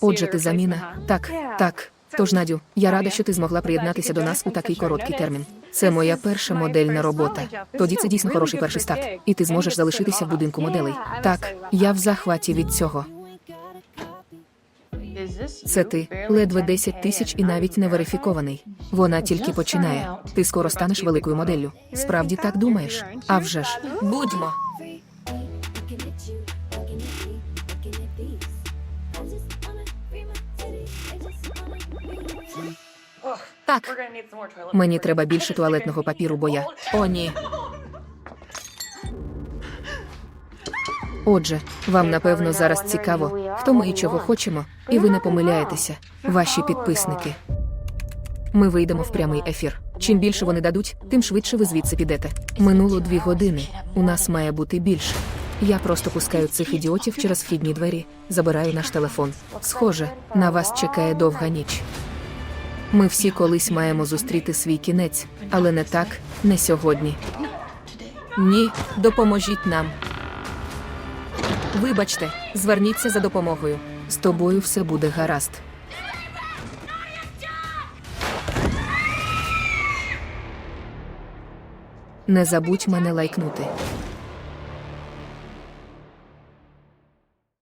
Отже, ти заміна. Так, так. Тож, Надю, я рада, що ти змогла приєднатися до нас у такий короткий термін. Це моя перша модельна робота. Тоді це дійсно хороший перший старт, і ти зможеш залишитися в будинку моделей. Так, я в захваті від цього. Це ти ледве 10 тисяч і навіть не верифікований. Вона тільки починає. Ти скоро станеш великою моделлю. Справді так думаєш? А вже ж, будьмо. Так, мені треба більше туалетного папіру, бо я. О, ні. Отже, вам напевно зараз цікаво, хто ми і чого хочемо, і ви не помиляєтеся, ваші підписники. Ми вийдемо в прямий ефір. Чим більше вони дадуть, тим швидше ви звідси підете. Минуло дві години. У нас має бути більше. Я просто пускаю цих ідіотів через вхідні двері, забираю наш телефон. Схоже, на вас чекає довга ніч. Ми всі колись маємо зустріти свій кінець, але не так, не сьогодні. Ні, допоможіть нам. Вибачте, зверніться за допомогою. З тобою все буде гаразд. Не забудь мене лайкнути.